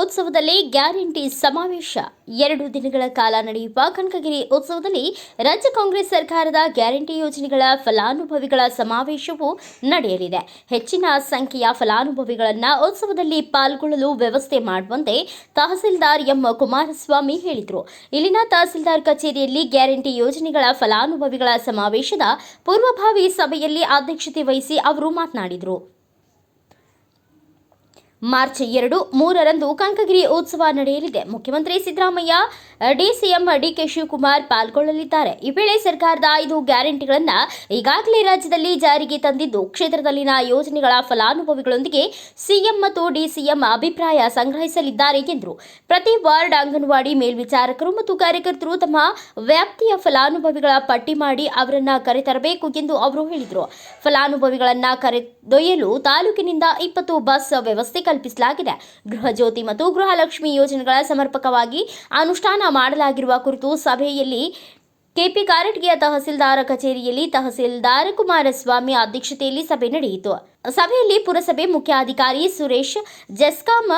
ಉತ್ಸವದಲ್ಲಿ ಗ್ಯಾರಂಟಿ ಸಮಾವೇಶ. ಎರಡು ದಿನಗಳ ಕಾಲ ನಡೆಯುವ ಕನಕಗಿರಿ ಉತ್ಸವದಲ್ಲಿ ರಾಜ್ಯ ಕಾಂಗ್ರೆಸ್ ಸರ್ಕಾರದ ಗ್ಯಾರಂಟಿ ಯೋಜನೆಗಳ ಫಲಾನುಭವಿಗಳ ಸಮಾವೇಶವು ನಡೆಯಲಿದೆ. ಹೆಚ್ಚಿನ ಸಂಖ್ಯೆಯ ಫಲಾನುಭವಿಗಳನ್ನು ಉತ್ಸವದಲ್ಲಿ ಪಾಲ್ಗೊಳ್ಳಲು ವ್ಯವಸ್ಥೆ ಮಾಡುವಂತೆ ತಹಸೀಲ್ದಾರ್ ಎಂ ಕುಮಾರಸ್ವಾಮಿ ಹೇಳಿದರು. ಇಲ್ಲಿನ ತಹಸೀಲ್ದಾರ್ ಕಚೇರಿಯಲ್ಲಿ ಗ್ಯಾರಂಟಿ ಯೋಜನೆಗಳ ಫಲಾನುಭವಿಗಳ ಸಮಾವೇಶದ ಪೂರ್ವಭಾವಿ ಸಭೆಯಲ್ಲಿ ಅಧ್ಯಕ್ಷತೆ ವಹಿಸಿ ಅವರು ಮಾತನಾಡಿದರು. ಮಾರ್ಚ್ ಎರಡು ಮೂರರಂದು ಕನಕಗಿರಿ ಉತ್ಸವ ನಡೆಯಲಿದೆ. ಮುಖ್ಯಮಂತ್ರಿ ಸಿದ್ದರಾಮಯ್ಯ ಡಿಸಿಎಂ ಡಿಕೆ ಶಿವಕುಮಾರ್ ಪಾಲ್ಗೊಳ್ಳಲಿದ್ದಾರೆ. ಈ ವೇಳೆ ಸರ್ಕಾರದ ಐದು ಗ್ಯಾರಂಟಿಗಳನ್ನು ಈಗಾಗಲೇ ರಾಜ್ಯದಲ್ಲಿ ಜಾರಿಗೆ ತಂದಿದ್ದು, ಕ್ಷೇತ್ರದಲ್ಲಿನ ಯೋಜನೆಗಳ ಫಲಾನುಭವಿಗಳೊಂದಿಗೆ ಸಿಎಂ ಮತ್ತು ಡಿಸಿಎಂ ಅಭಿಪ್ರಾಯ ಸಂಗ್ರಹಿಸಲಿದ್ದಾರೆ ಎಂದರು. ಪ್ರತಿ ವಾರ್ಡ್ ಅಂಗನವಾಡಿ ಮೇಲ್ವಿಚಾರಕರು ಮತ್ತು ಕಾರ್ಯಕರ್ತರು ತಮ್ಮ ವ್ಯಾಪ್ತಿಯ ಫಲಾನುಭವಿಗಳ ಪಟ್ಟಿ ಮಾಡಿ ಅವರನ್ನ ಕರೆತರಬೇಕು ಎಂದು ಅವರು ಹೇಳಿದರು. ಫಲಾನುಭವಿಗಳನ್ನ ಕರೆದೊಯ್ಯಲು ತಾಲೂಕಿನಿಂದ ಇಪ್ಪತ್ತು ಬಸ್ ವ್ಯವಸ್ಥೆ ಕಲ್ಪಿಸಲಾಗಿದೆ. ಗೃಹಜ್ಯೋತಿ ಮತ್ತು ಗೃಹಲಕ್ಷ್ಮಿ ಯೋಜನೆಗಳ ಸಮರ್ಪಕವಾಗಿ ಅನುಷ್ಠಾನ ಮಾಡಲಾಗಿರುವ ಕುರಿತು ಸಭೆಯಲ್ಲಿ ಕೆಪಿ ಕಾರಟಗಿಯ ತಹಸೀಲ್ದಾರ ಕಚೇರಿಯಲ್ಲಿ ತಹಸೀಲ್ದಾರ್ ಕುಮಾರಸ್ವಾಮಿ ಅಧ್ಯಕ್ಷತೆಯಲ್ಲಿ ಸಭೆ ನಡೆಯಿತು. ಸಭೆಯಲ್ಲಿ ಪುರಸಭೆ ಮುಖ್ಯಾಧಿಕಾರಿ ಸುರೇಶ್, ಜೆಸ್ಕಾಂ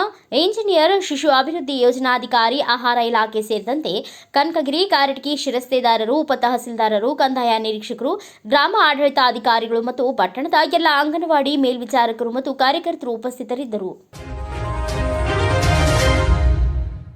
ಇಂಜಿನಿಯರ್ ಶಿಶು ಅಭಿವೃದ್ಧಿ ಯೋಜನಾಧಿಕಾರಿ ಆಹಾರ ಇಲಾಖೆ ಸೇರಿದಂತೆ ಕನಕಗಿರಿ, ಕಾರಟಗಿ ಶಿರಸ್ತೆದಾರರು ಉಪ ತಹಸೀಲ್ದಾರರು ಕಂದಾಯ ನಿರೀಕ್ಷಕರು, ಗ್ರಾಮ ಆಡಳಿತಾಧಿಕಾರಿಗಳು ಮತ್ತು ಪಟ್ಟಣದ ಎಲ್ಲ ಅಂಗನವಾಡಿ ಮೇಲ್ವಿಚಾರಕರು ಮತ್ತು ಕಾರ್ಯಕರ್ತರು ಉಪಸ್ಥಿತರಿದ್ದರು.